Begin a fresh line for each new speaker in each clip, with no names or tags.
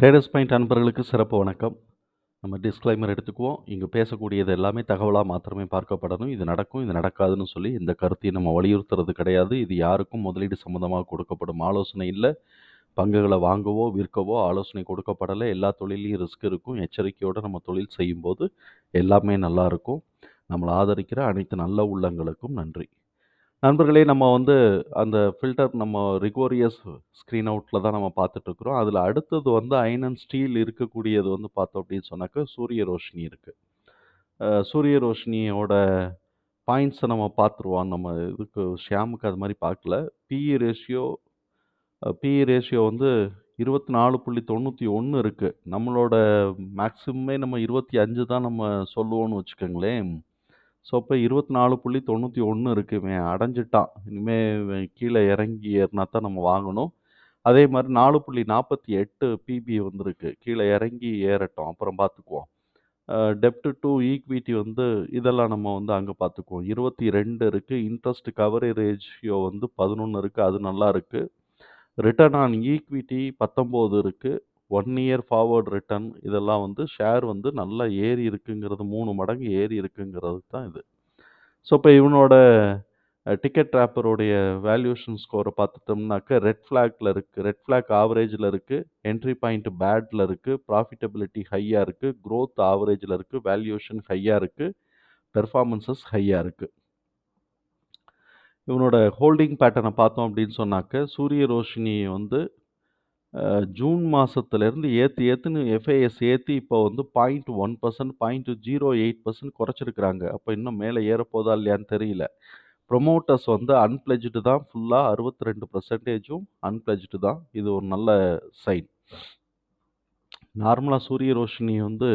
Traders point அன்பர்களுக்கு சிறப்பு வணக்கம். நம்ம டிஸ்க்ளைமர் எடுத்துக்குவோம். இங்கே பேசக்கூடியது எல்லாமே தகவலாக மாத்திரமே பார்க்கப்படணும். இது நடக்கும் இது நடக்காதுன்னு சொல்லி இந்த கருத்தை நம்ம வலியுறுத்துறது கிடையாது. இது யாருக்கும் முதலீடு சம்மந்தமாக கொடுக்கப்படும் ஆலோசனை இல்லை. பங்குகளை வாங்கவோ விற்கவோ ஆலோசனை கொடுக்கப்படலை. எல்லா தொழிலையும் ரிஸ்க் இருக்கும். எச்சரிக்கையோடு நம்ம தொழில் செய்யும்போது எல்லாமே நல்லா இருக்கும். நம்மளை ஆதரிக்கிற அனைத்து நல்ல உள்ளங்களுக்கும் நன்றி. நண்பர்களே நம்ம வந்து அந்த ஃபில்டர் நம்ம ரிகோரியஸ் ஸ்க்ரீன் அவுட்டில் தான் நம்ம பார்த்துட்ருக்குறோம் அதில் அடுத்தது வந்து அயன் அண்ட் ஸ்டீல் இருக்கக்கூடியது வந்து பார்த்தோம் அப்படின்னு சொன்னாக்க சூரிய ரோஷினி இருக்குது சூரிய ரோஷினியோட பாயிண்ட்ஸை நம்ம பார்த்துருவோம். நம்ம இதுக்கு ஷியாமுக்கு அது மாதிரி பார்க்கல. பிஇ ரேஷியோ பிஇ ரேஷியோ வந்து இருபத்தி நாலு புள்ளி தொண்ணூற்றி ஒன்று இருக்குது நம்மளோட மேக்ஸிமமே நம்ம இருபத்தி அஞ்சு தான் நம்ம சொல்லுவோம்னு வச்சுக்கோங்களேன். ஸோ அப்போ இருபத்தி நாலு புள்ளி தொண்ணூற்றி ஒன்று இருக்குமே இவன் அடைஞ்சிட்டான் இனிமேல் கீழே இறங்கி ஏறினா தான் நம்ம வாங்கணும். அதே மாதிரி நாலு புள்ளி நாற்பத்தி எட்டு பிபி வந்துருக்கு. கீழே இறங்கி ஏறட்டும் அப்புறம் பார்த்துக்குவோம். டெப்ட் டு ஈக்விட்டி வந்து இதெல்லாம் நம்ம வந்து அங்கே பார்த்துக்குவோம். இருபத்தி ரெண்டு இருக்குது இன்ட்ரெஸ்ட் கவரேஜ் ரேஷியோ வந்து பதினொன்று இருக்குது அது நல்லா இருக்குது ரிட்டர்ன் ஆன் ஈக்விட்டி பத்தொம்போது இருக்குது ஒன் இயர் ஃபார்வர்ட் ரிட்டர்ன் இதெல்லாம் வந்து ஷேர் வந்து நல்லா ஏறி இருக்குங்கிறது மூணு மடங்கு ஏறி இருக்குங்கிறது தான் இது. ஸோ இப்போ இவனோட டிக்கெட் ட்ராப்பருடைய வேல்யூஷன் ஸ்கோரை பார்த்துட்டோம்னாக்க ரெட் ஃப்ளாக்ல இருக்குது ரெட் ஃப்ளாக் ஆவரேஜில் இருக்குது என்ட்ரி பாயிண்ட் பேடில் இருக்குது ப்ராஃபிட்டபிலிட்டி ஹையாக இருக்குது க்ரோத் ஆவரேஜில் இருக்குது வேல்யூஷன் ஹையாக இருக்குது பெர்ஃபார்மன்சஸ் ஹையாக இருக்குது இவனோட ஹோல்டிங் பேட்டர்னை பார்த்தோம் அப்படின்னு சொன்னாக்க சூரிய ரோஷினி வந்து ஜூன் மாதத்துலேருந்து ஏற்றி ஏற்றுன்னு எஃப்ஐஎஸ் ஏற்றி இப்போ வந்து point one percent point zero eight percent குறைச்சிருக்கிறாங்க. அப்போ இன்னும் மேலே ஏறப்போதா இல்லையான்னு தெரியல. ப்ரொமோட்டர்ஸ் வந்து அன்பிளஜ்டு தான் ஃபுல்லாக அறுபத்தி ரெண்டு பர்சன்டேஜும் அன்பிளஜ்டு தான். இது ஒரு நல்ல சைன் நார்மலாக சூரிய ரோஷினி வந்து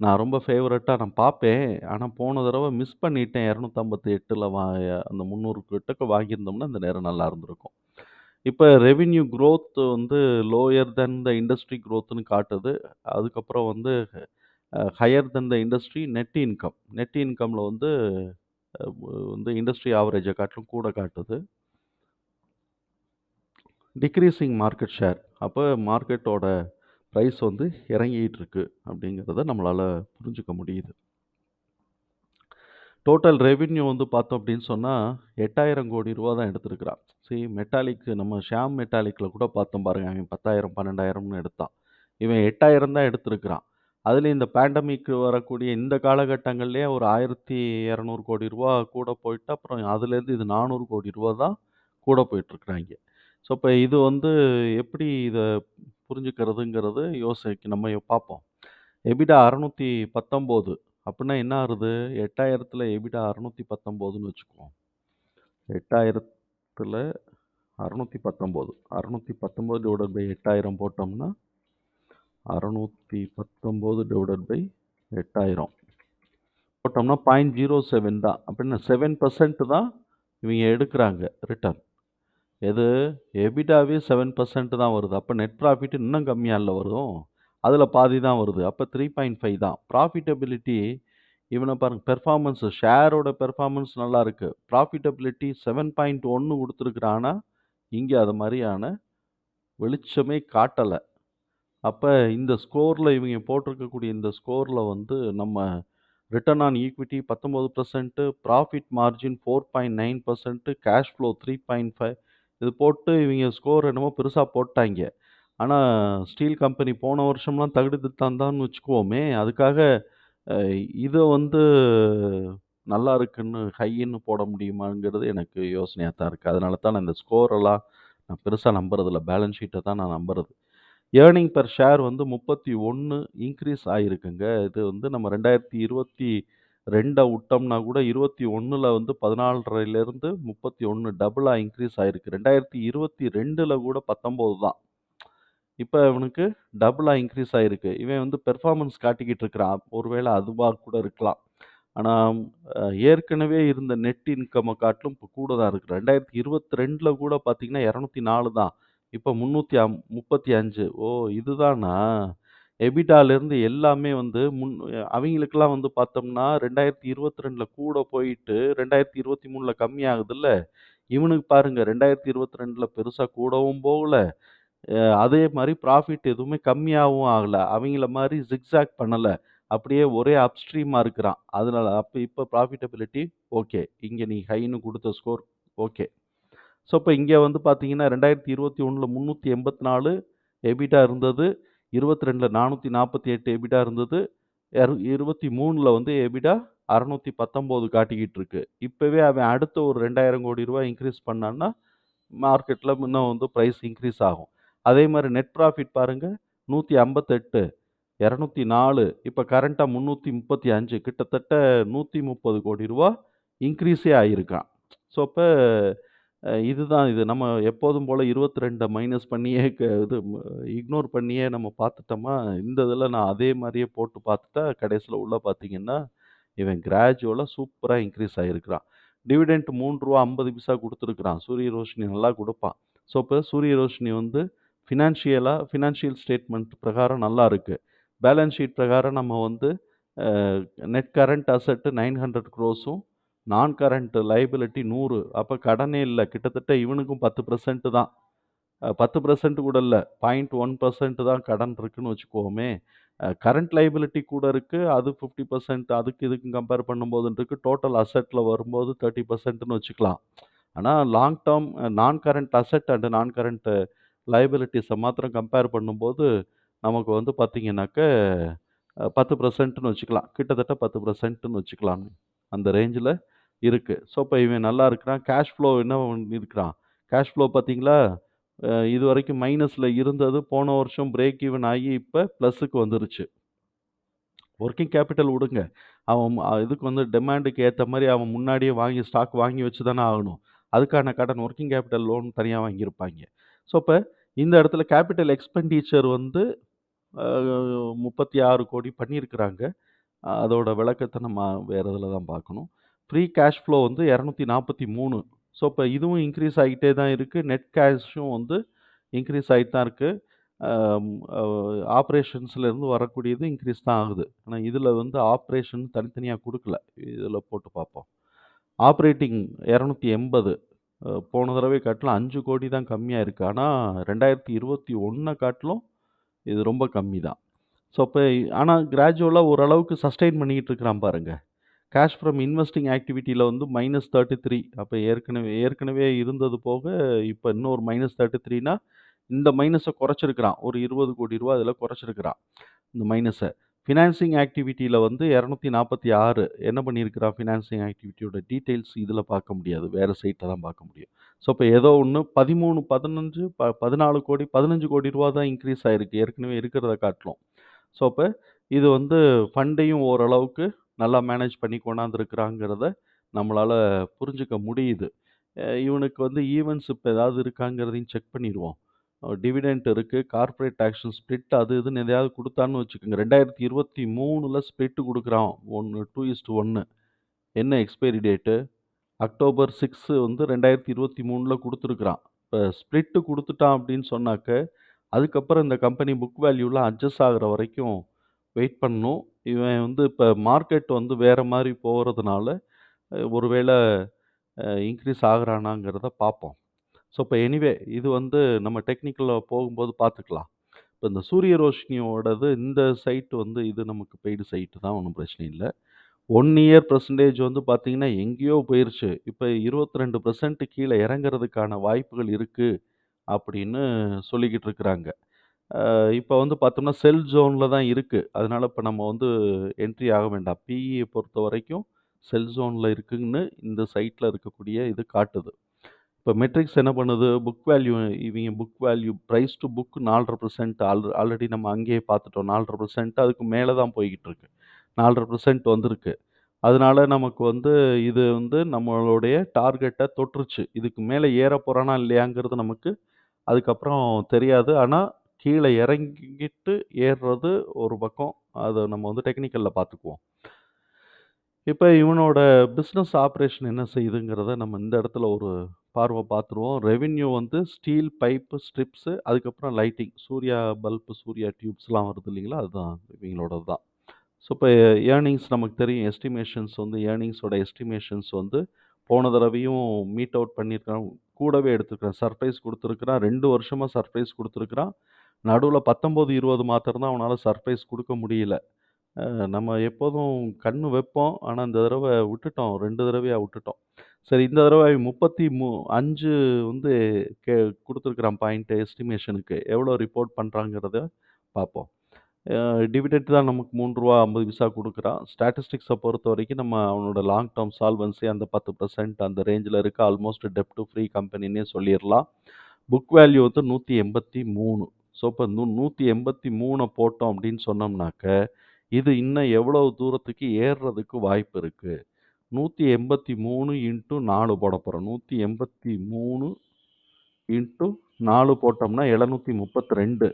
நான் ரொம்ப ஃபேவரட்டாக நான் பார்ப்பேன். ஆனால் போன தடவை மிஸ் பண்ணிட்டேன். இரநூத்தம்பத்தி எட்டில் வா அந்த முந்நூறு கிட்டக்கு வாங்கியிருந்தோம்னா இந்த நேரம் நல்லா இருந்திருக்கும். இப்போ ரெவென்யூ க்ரோத் வந்து லோயர் தென் த இண்டஸ்ட்ரி க்ரோத்துன்னு காட்டுது. அதுக்கப்புறம் வந்து higher than the industry net income net இன்கமில் வந்து வந்து இண்டஸ்ட்ரி ஆவரேஜை காட்டிலும் கூட காட்டுது. டிக்ரீஸிங் மார்க்கெட் ஷேர் அப்போ மார்க்கெட்டோட ப்ரைஸ் வந்து இறங்கிட்டு இருக்கு அப்படிங்கிறத நம்மளால் புரிஞ்சுக்க முடியுது. டோட்டல் ரெவின்யூ வந்து பார்த்தோம் அப்படின்னு சொன்னால் எட்டாயிரம் கோடி ரூபா தான் எடுத்திருக்கிறான். சரி மெட்டாலிக் நம்ம ஷாம் மெட்டாலிக்கில் கூட பார்த்தோம் பாருங்கள் அவன் பத்தாயிரம் பன்னெண்டாயிரம்னு எடுத்தான். இவன் எட்டாயிரம் தான் எடுத்திருக்கிறான். அதில் இந்த பேண்டமிக் வரக்கூடிய இந்த காலகட்டங்கள்லேயே ஒரு ஆயிரத்தி இரநூறு கோடி ரூபா கூட போயிட்டு அப்புறம் அதுலேருந்து இது நானூறு கோடி ரூபா தான் கூட போயிட்டுருக்குறாங்க ஸோ இப்போ இது வந்து எப்படி இதை புரிஞ்சுக்கிறதுங்கிறது யோசிக்க நம்ம பார்ப்போம். எபிடா அறநூற்றி பத்தொம்போது. அப்படின்னா என்ன ஆகுது? எட்டாயிரத்தில் எபிடா அறநூற்றி பத்தொம்போதுன்னு வச்சுக்குவோம். எட்டாயிரத்தில் அறநூற்றி பத்தொம்போது அறநூற்றி பத்தொம்போது டிவைடட் பை எட்டாயிரம் போட்டோம்னா அறநூற்றி பத்தொம்போது டிவைடட் பை எட்டாயிரம். போட்டோம்னா பாயிண்ட் ஜீரோ செவன் தான். அப்படின்னா செவன் பர்சன்ட்டு தான் இவங்க எடுக்கிறாங்க ரிட்டர்ன் எது? எபிடாவே செவன் பர்சன்ட் தான் வருது. அப்போ நெட் ப்ராஃபிட் இன்னும் கம்மியாக இல்லை வரும் அதில் பாதி தான் வருது. அப்போ த்ரீ பாயிண்ட் ஃபைவ் தான். ப்ராஃபிட்டபிலிட்டி இவனை பாருங்கள் பெர்ஃபார்மன்ஸு ஷேரோட பெர்ஃபார்மன்ஸ் நல்லா இருக்குது ப்ராஃபிட்டபிலிட்டி செவன் பாயிண்ட் ஒன்று கொடுத்துருக்குறானா இங்கே அது மாதிரியான வெளிச்சமே காட்டலை. அப்போ இந்த ஸ்கோரில் இவங்க போட்டிருக்கக்கூடிய இந்த ஸ்கோரில் வந்து நம்ம ரிட்டர்ன் ஆன் ஈக்விட்டி பத்தொம்போது percent profit margin four point nine percent cash flow three point five இது போட்டு இவங்க ஸ்கோர் என்னமோ பெருசாக போட்டாங்க. ஆனால் ஸ்டீல் கம்பெனி போன வருஷம்லாம் தகுடு தான்னு வச்சுக்குவோமே அதுக்காக இதை வந்து நல்லா இருக்குன்னு ஹைன்னு போட முடியுமாங்கிறது எனக்கு யோசனையாக தான் இருக்குது அதனால தான் நான் இந்த ஸ்கோரெல்லாம் நான் பெருசாக நம்புறதில்ல. பேலன்ஸ் ஷீட்டை தான் நான் நம்புறது. ஏர்னிங் பெர் ஷேர் வந்து முப்பத்தி ஒன்று இன்க்ரீஸ் ஆகிருக்குங்க இது வந்து நம்ம ரெண்டாயிரத்தி இருபத்தி ரெண்டை விட்டோம்னா கூட இருபத்தி ஒன்றில் வந்து பதினாலரைலேருந்து முப்பத்தி ஒன்று டபுளாக இன்க்ரீஸ் ஆகிருக்கு ரெண்டாயிரத்தி இருபத்தி ரெண்டில் கூட பத்தொம்போது தான். இப்போ இவனுக்கு டபுளாக இன்க்ரீஸ் ஆகிருக்கு இவன் வந்து பெர்ஃபார்மன்ஸ் காட்டிக்கிட்டு இருக்கிறான். ஒருவேளை அதுவாக கூட இருக்கலாம். ஆனால் ஏற்கனவே இருந்த நெட் இன்கம்மை காட்டிலும் இப்போ கூட தான் இருக்குது ரெண்டாயிரத்தி இருபத்தி ரெண்டில் கூட பார்த்தீங்கன்னா இரநூத்தி நாலு தான். இப்போ முந்நூற்றி அம் முப்பத்தி அஞ்சு. ஓ இதுதானா? எபிடாலேருந்து எல்லாமே வந்து முன் அவங்களுக்கெல்லாம் வந்து பார்த்தோம்னா ரெண்டாயிரத்தி இருபத்தி ரெண்டில் கூட போயிட்டு ரெண்டாயிரத்தி இருபத்தி மூணில் கம்மியாகுதுல்ல. இவனுக்கு பாருங்கள் ரெண்டாயிரத்தி இருபத்தி ரெண்டில் பெருசாக கூடவும் போகல. அதே மாதிரி ப்ராஃபிட் எதுவுமே கம்மியாகவும் ஆகலை அவங்கள மாதிரி ஜிக்ஸாக் பண்ணலை அப்படியே ஒரே அப்ஸ்ட்ரீமாக இருக்கிறான். அதனால அப்போ இப்போ ப்ராஃபிட்டபிலிட்டி ஓகே. இங்கே நீ ஹைன்னு கொடுத்த ஸ்கோர் ஓகே. ஸோ, இப்போ இங்கே வந்து பார்த்தீங்கன்னா, 2021ல 384 எபிட்டா இருந்தது. 22ல 448 எபிட்டா இருந்தது. எரு 23ல வந்து எபிட்டாக அறநூற்றி பத்தொம்போது காட்டிக்கிட்டு இருக்கு. இப்போவே அவன் அடுத்த ஒரு ரெண்டாயிரம் கோடி ரூபாய் இன்க்ரீஸ் பண்ணான்னா, மார்க்கெட்டில் இன்னும் வந்து ப்ரைஸ் இன்க்ரீஸ் ஆகும். அதே மாதிரி நெட் ப்ராஃபிட் பாருங்கள் நூற்றி ஐம்பத்தெட்டு இரநூத்தி நாலு இப்போ கரண்ட்டாக முந்நூற்றி முப்பத்தி அஞ்சு கிட்டத்தட்ட நூற்றி முப்பது கோடி ரூபா இன்க்ரீஸே ஆகியிருக்கான் ஸோ, இப்போ இதுதான் இது. நம்ம எப்போதும் போல் இருபத்தி ரெண்டை மைனஸ் பண்ணியே க இது இக்னோர் பண்ணியே நம்ம பார்த்துட்டோமா, இந்த இதில் நான் அதே மாதிரியே போட்டு பார்த்துட்டா, கடைசியில் உள்ளே பார்த்தீங்கன்னா, இவன் கிராஜுவலாக சூப்பராக இன்க்ரீஸ் ஆகிருக்கிறான் டிவிடெண்ட் ரூ. 3.50 கொடுத்துருக்குறான் சூரிய ரோஷினி நல்லா கொடுப்பான் ஸோ, இப்போ சூரிய ரோஷினி வந்து ஃபினான்ஷியலாக ஃபினான்ஷியல் ஸ்டேட்மெண்ட் பிரகாரம் நல்லா இருக்குது பேலன்ஸ் ஷீட் பிரகாரம் நம்ம வந்து net current asset nine hundred க்ரோஸும் non current liability நூறு அப்போ கடனே இல்லை கிட்டத்தட்ட இவனுக்கும் 10% தான். பத்து பர்சன்ட் கூட இல்லை பாயிண்ட் ஒன் பர்சன்ட் தான் கடன் இருக்குன்னு வச்சுக்கோமே கரண்ட் லைபிலிட்டி கூட இருக்குது அது 50% அதுக்கு இதுக்கும் கம்பேர் பண்ணும்போதுன்னு இருக்கு. டோட்டல் அசட்டில் வரும்போது தேர்ட்டி பர்சன்ட்னு வச்சுக்கலாம். ஆனால் long term non current asset and non current liabilities மாத்திரம் கம்பேர் பண்ணும்போது, நமக்கு வந்து பார்த்தீங்கன்னாக்க, அ 10%ன்னு வச்சுக்கலாம். கிட்டத்தட்ட பத்து பர்சன்ட்னு வச்சுக்கலாம். அந்த ரேஞ்சில் இருக்குது ஸோ, இப்போ இவன் நல்லா இருக்கிறான். கேஷ் ஃப்ளோ என்ன இருக்கிறான் கேஷ் ஃப்ளோ பார்த்திங்களா இது வரைக்கும் மைனஸில் இருந்தது. போன வருஷம் பிரேக் ஈவன் ஆகி இப்போ ப்ளஸுக்கு வந்துருச்சு. ஒர்க்கிங் கேப்பிட்டல் விடுங்க. அவன் இதுக்கு வந்து டிமாண்டுக்கு ஏற்ற மாதிரி அவன் முன்னாடியே வாங்கி ஸ்டாக் வாங்கி வச்சு தானே ஆகணும். அதுக்கான கடன் ஒர்க்கிங் கேப்பிட்டல் லோன் தனியாக வாங்கியிருப்பாங்க ஸோ, இப்போ இந்த இடத்துல கேப்பிட்டல் எக்ஸ்பெண்டிச்சர் வந்து முப்பத்தி ஆறு கோடி பண்ணியிருக்கிறாங்க. அதோட விளக்கத்தை நம்ம வேற இதில் தான் பார்க்கணும். ஃப்ரீ கேஷ் ஃப்ளோ வந்து 243 ஸோ, இப்போ இதுவும் இன்க்ரீஸ் ஆகிட்டே தான் இருக்குது நெட் கேஷும் வந்து இன்க்ரீஸ் ஆகிட்டு தான் இருக்குது ஆப்ரேஷன்ஸ்லேருந்து வரக்கூடியது இன்க்ரீஸ் தான் ஆகுது. ஆனால் இதில் வந்து ஆப்ரேஷன் தனித்தனியாக கொடுக்கல இதில் போட்டு பார்ப்போம். ஆப்ரேட்டிங் இரநூத்தி எண்பது போன தடவை காட்டிலும் 5,00,00,000 தான் கம்மியாக இருக்குது ஆனால் ரெண்டாயிரத்தி இருபத்தி ஒன்றை காட்டிலும் இது ரொம்ப கம்மி தான். ஸோ, இப்போ ஆனால் கிராஜுவலாக ஓரளவுக்கு சஸ்டெயின் பண்ணிக்கிட்டு இருக்கிறான் பாருங்கள் கேஷ் ஃப்ரம் இன்வெஸ்டிங் ஆக்டிவிட்டியில் வந்து மைனஸ் தேர்ட்டி த்ரீ அப்போ ஏற்கனவே ஏற்கனவே இருந்தது போக, இப்போ இன்னொரு -33னா, இந்த மைனஸை குறைச்சிருக்கிறான். ஒரு இருபது கோடி ரூபா அதில் குறைச்சிருக்கிறான். இந்த மைனஸை ஃபினான்சிங் ஆக்டிவிட்டியில் வந்து 246 என்ன பண்ணியிருக்கிறா ஃபினான்சிங் ஆக்டிவிட்டியோட டீட்டெயில்ஸ் இதில் பார்க்க முடியாது. வேறு சைட்டில் தான் பார்க்க முடியும். ஸோ, இப்போ ஏதோ ஒன்று பதிமூணு பதினஞ்சு ப பதினாலு கோடி பதினஞ்சு கோடி ரூபா தான் இன்க்ரீஸ் ஆகிருக்கு ஏற்கனவே இருக்கிறத காட்டிலும். ஸோ, இப்போ இது வந்து ஃபண்டையும் ஓரளவுக்கு நல்லா மேனேஜ் பண்ணி கொண்டாந்துருக்கிறாங்கிறத நம்மளால் புரிஞ்சுக்க முடியுது. இவனுக்கு வந்து ஈவெண்ட்ஸ் இப்போ ஏதாவது இருக்காங்கிறதையும் செக் பண்ணிடுவோம் டிவிடெண்ட் இருக்குது கார்ப்பரேட் ஆக்ஷன் ஸ்ப்ளிட் அது இதுன்னு எதையாவது கொடுத்தான்னு வச்சுக்கோங்க. ரெண்டாயிரத்தி இருபத்தி மூணில் ஸ்ப்ளிட் கொடுக்குறான் ஒன் டூ இஸ்ட் ஒன்று என்ன எக்ஸ்பைரி டேட்டு? அக்டோபர் சிக்ஸு வந்து ரெண்டாயிரத்து இருபத்தி மூணில் கொடுத்துருக்குறான் இப்போ ஸ்ப்ளிட்டு கொடுத்துட்டான் அப்படின்னு சொன்னாக்க, அதுக்கப்புறம் இந்த கம்பெனி புக் வேல்யூலாம் அட்ஜஸ்ட் ஆகுற வரைக்கும் வெயிட் பண்ணணும். இவன் வந்து இப்போ மார்க்கெட் வந்து வேறு மாதிரி போகிறதுனால ஒருவேளை இன்க்ரீஸ் ஆகிறானாங்கிறத ஆகுறானாங்கிறத பார்ப்போம். ஸோ, இப்போ எனிவே இது வந்து நம்ம டெக்னிக்கலில் போகும்போது பார்த்துக்கலாம். இப்போ இந்த சூரிய ரோஷினியோடது இந்த சைட்டு வந்து இது நமக்கு பெய்டு சைட்டு தான் ஒன்றும் பிரச்சனை இல்லை ஒன் இயர் பர்சன்டேஜ் வந்து பார்த்திங்கன்னா எங்கேயோ போயிருச்சு. இப்ப 22% கீழ இறங்குறதுக்கான வாய்ப்புகள் இருக்குது அப்படின்னு சொல்லிக்கிட்டு இருக்கிறாங்க. இப்போ வந்து பார்த்தோம்னா, செல் ஜோனில் தான் இருக்குது அதனால இப்போ நம்ம வந்து என்ட்ரி ஆக வேண்டாம். பிஏ பொறுத்த வரைக்கும் செல் ஜோனில் இருக்குதுன்னு இந்த சைட்டில் இருக்கக்கூடிய இது காட்டுது. இப்போ மெட்ரிக்ஸ் என்ன பண்ணுது? புக் வேல்யூ இவங்க book value price to book 4.5% all already நம்ம அங்கேயே பார்த்துட்டோம். 4.5% அதுக்கு மேலே தான் போய்கிட்டு இருக்கு. 4.5% வந்திருக்கு. அதனால நமக்கு வந்து இது வந்து நம்மளுடைய டார்கெட்டை தொற்றுச்சு இதுக்கு மேலே ஏறப் போகிறானா இல்லையாங்கிறது நமக்கு அதுக்கப்புறம் தெரியாது. ஆனால் கீழே இறங்கிட்டு ஏறுறது ஒரு பக்கம். அதை நம்ம வந்து டெக்னிக்கலில் பார்த்துக்குவோம். இப்போ இவனோட பிஸ்னஸ் ஆப்ரேஷன் என்ன செய்யுதுங்கிறத நம்ம இந்த இடத்துல ஒரு பார்வை பார்த்துருவோம். ரெவின்யூ வந்து ஸ்டீல் பைப்பு ஸ்ட்ரிப்ஸு அதுக்கப்புறம் லைட்டிங். சூர்யா பல்பு சூர்யா டியூப்ஸ்லாம் வருது இல்லைங்களா? அதுதான் இவங்களோடது தான். ஸோ, இப்போ ஏர்னிங்ஸ் நமக்கு தெரியும். எஸ்டிமேஷன்ஸ் வந்து ஏர்னிங்ஸோட எஸ்டிமேஷன்ஸ் வந்து போன தடவையும் மீட் அவுட் பண்ணியிருக்கான். கூடவே எடுத்துருக்கிறேன் சர்ப்ரைஸ் கொடுத்துருக்குறான் ரெண்டு வருஷமாக சர்ப்ரைஸ் கொடுத்துருக்குறான் நடுவில் பத்தொம்போது இருபது மாத்திரம் தான் சர்ப்ரைஸ் கொடுக்க முடியல. நம்ம எப்போதும் கண் வைப்போம். ஆனால் இந்த தடவை விட்டுட்டோம். ரெண்டு தடவையாக விட்டுட்டோம். சரி இந்த தடவ 35 வந்து கே குடுத்துருக்கிறான் பாயிண்ட்டு எஸ்டிமேஷனுக்கு. எவ்வளோ ரிப்போர்ட் பண்றாங்கிறத பார்ப்போம். அ டிவிடெண்ட் தான் நமக்கு ரூ. 3.50 குடுக்குறான். ஸ்டாட்டிஸ்டிக்ஸ பொறுத்தவரைக்கும் நம்ம அவனோட லாங் டெர்ம் சால்வன்சி அந்த 10% அந்த ரேஞ்சில் இருக்கு. ஆல்மோஸ்ட் டெப்ட் ஃப்ரீ கம்பெனின்னே சொல்லிடலாம் புக் வேல்யூ வந்து 183. ஸோ, இப்ப நூ 183 போட்டோம் அப்படின்னு சொன்னோம்னாக்க, இது இன்னும் எவ்வளவு தூரத்துக்கு ஏறுறதுக்கு வாய்ப்பு இருக்கு? நூற்றி எண்பத்தி மூணு இன்ட்டு நாலு போட போகிறோம் நூற்றி எண்பத்தி மூணு இன்ட்டு நாலு போட்டோம்னா எழுநூற்றி முப்பத்தி ரெண்டு.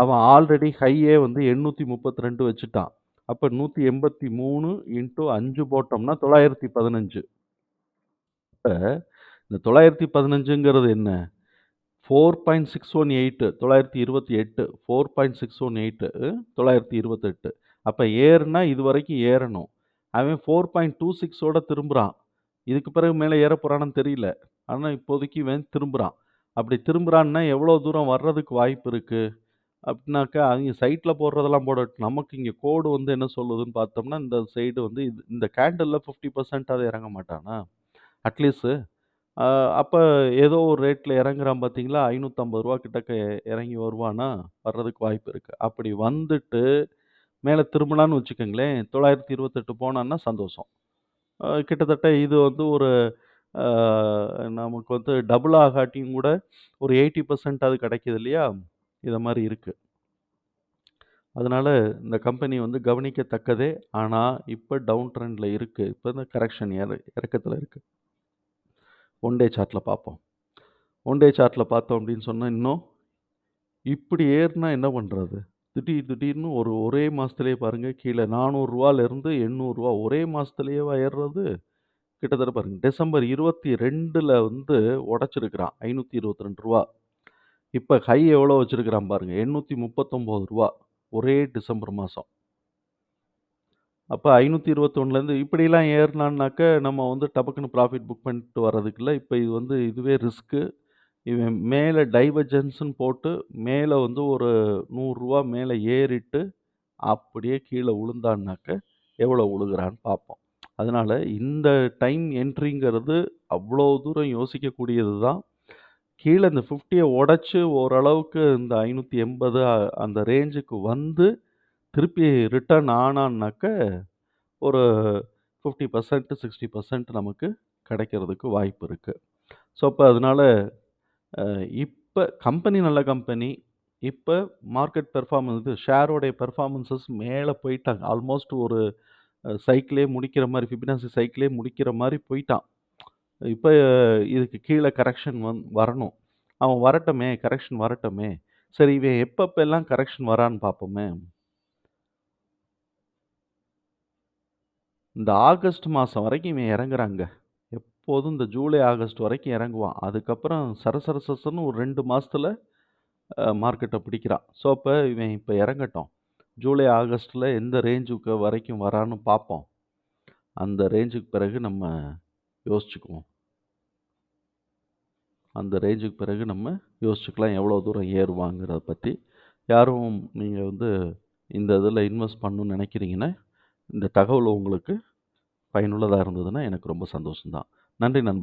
அவன் ஆல்ரெடி ஹையே வந்து எண்ணூற்றி முப்பத்தி ரெண்டு வச்சுட்டான். அப்போ நூற்றி எண்பத்தி மூணு இன்ட்டு அஞ்சு போட்டோம்னா தொள்ளாயிரத்தி பதினஞ்சு. இப்போ இந்த தொள்ளாயிரத்தி பதினஞ்சுங்கிறது என்ன? Four point six one eight தொள்ளாயிரத்தி இருபத்தி எட்டு. Four point six one eight தொள்ளாயிரத்தி இருபத்தெட்டு. அப்போ ஏறுனா இது வரைக்கும் ஏறணும். அவன் ஃபோர் பாயிண்ட் டூ சிக்ஸோடு திரும்புகிறான் இதுக்கு பிறகு மேலே ஏற போகிறான்னு தெரியல. ஆனால் இப்போதைக்கு இவன் திரும்புகிறான் அப்படி திரும்புகிறான்னா எவ்வளோ தூரம் வர்றதுக்கு வாய்ப்பு இருக்குது அப்படின்னாக்கா, அவங்க சைட்டில் போடுறதெல்லாம் போட நமக்கு இங்கே கோடு வந்து என்ன சொல்லுதுன்னு பார்த்தோம்னா, இந்த சைடு வந்து இது இந்த கேண்டலில் ஃபிஃப்டி பர்சன்டாவது இறங்க மாட்டானா? அட்லீஸ்ட்டு அப்போ ஏதோ ஒரு ரேட்டில் இறங்குறான் பார்த்தீங்களா? ஐநூற்றம்பது ரூபா கிட்டக்க இறங்கி வருவானா? வர்றதுக்கு வாய்ப்பு இருக்குது அப்படி வந்துட்டு மேலே திரும்பினான்னு வச்சுக்கோங்களேன் தொள்ளாயிரத்தி இருபத்தெட்டு போனான்னா சந்தோஷம். கிட்டத்தட்ட இது வந்து ஒரு நமக்கு வந்து டபுள் ஆகாட்டியும் கூட ஒரு எயிட்டி பர்சன்ட் அது கிடைக்குது இல்லையா? இதை மாதிரி இருக்குது அதனால் இந்த கம்பெனி வந்து கவனிக்கத்தக்கதே. ஆனால் இப்போ டவுன் ட்ரெண்டில் இருக்குது இப்போ இந்த கரெக்ஷன் இற இறக்கத்தில் இருக்குது ஒன் டே சார்ட்டில் பார்ப்போம். ஒன் டே சார்ட்டில் பார்த்தோம் அப்படின்னு சொன்னால் இன்னும் இப்படி ஏறுனா என்ன பண்ணுறது திடீர் திடீர்னு ஒரு ஒரே மாதத்துலேயே பாருங்கள் கீழே நானூறுரூவாலேருந்து எண்ணூறுரூவா ஒரே மாதத்துலேயே ஏறுறது? கிட்டத்தட்ட பாருங்கள் டிசம்பர் 22ல வந்து உடச்சிருக்கிறான் ஐநூற்றி இருபத்தி ரெண்டு ரூபா இப்போ ஹை எவ்வளோ வச்சுருக்குறான் பாருங்கள் எண்ணூற்றி முப்பத்தொம்போது ரூபா ஒரே டிசம்பர் மாதம் அப்போ ஐநூற்றி இருபத்தொன்னுலேருந்து இப்படிலாம் ஏறினான்னாக்க நம்ம வந்து டபக்குன்னு ப்ராஃபிட் புக் பண்ணிட்டு வர்றதுக்குள்ள இப்போ இது வந்து இதுவே ரிஸ்க்கு. இவன் மேலே டைவர்ஜென்ஸுன்னு போட்டு மேலே வந்து ஒரு நூறுரூவா மேலே ஏறிட்டு, அப்படியே கீழே விழுந்தான்னாக்க, எவ்வளோ விழுகுறான்னு பார்ப்போம். அதனால இந்த டைம் என்ட்ரிங்கிறது அவ்வளோ தூரம் யோசிக்கக்கூடியது தான். கீழே இந்த ஃபிஃப்டியை உடச்சி ஓரளவுக்கு இந்த ஐநூற்றி எண்பது அந்த ரேஞ்சுக்கு வந்து, திருப்பி ரிட்டர்ன் ஆனான்னாக்க, ஒரு 50%, 60% நமக்கு கிடைக்கிறதுக்கு வாய்ப்பு இருக்குது ஸோ, அப்போ அதனால அ இப்ப கம்பெனி நல்ல கம்பெனி. இப்ப மார்க்கெட் பெர்ஃபார்மன்ஸ் இது ஷேரோடைய பெர்ஃபார்மன்ஸஸ் மேல போயிட்டாங்க. ஆல்மோஸ்ட் ஒரு அ சைக்கிளே முடிக்கிற மாரி ஃபிபனாசி சைக்கிளே முடிக்கிற மாரி போயிட்டான். இப்ப இதுக்கு கீழ கரெக்ஷன் வந் வரணும். அவன் வரட்டுமே, கரெக்ஷன் வரட்டுமே. சரி இவன் எப்பப்பலாம் கரெக்ஷன் வரான்னு பார்ப்போமே. இந்த ஆகஸ்ட் மாசம் வரைக்கும் இவன் இறங்குறாங்க. போதும் இந்த ஜூலை, ஆகஸ்ட் வரைக்கும் இறங்குவான். அதுக்கப்புறம் சர சர ஒரு ரெண்டு மாதத்தில் மார்க்கெட்டை பிடிக்கிறான். ஸோ, அப்போ இவன் இப்போ இறங்கட்டும். ஜூலை, ஆகஸ்ட்டில் எந்த ரேஞ்சுக்கு வரைக்கும் வரான்னு பார்ப்போம். அந்த ரேஞ்சுக்கு பிறகு நம்ம யோசிச்சுக்குவோம். அந்த ரேஞ்சுக்கு பிறகு நம்ம யோசிச்சுக்கலாம். எவ்வளோ தூரம் ஏறுவாங்கிறத பற்றி யாரும் நீங்கள் வந்து இந்த இதில் இன்வெஸ்ட் பண்ணணும்னு நினைக்கிறீங்கன்னா, இந்த தகவல் உங்களுக்கு பயனுள்ளதாக இருந்ததுன்னா, எனக்கு ரொம்ப சந்தோஷம் தான். நன்றி நண்ப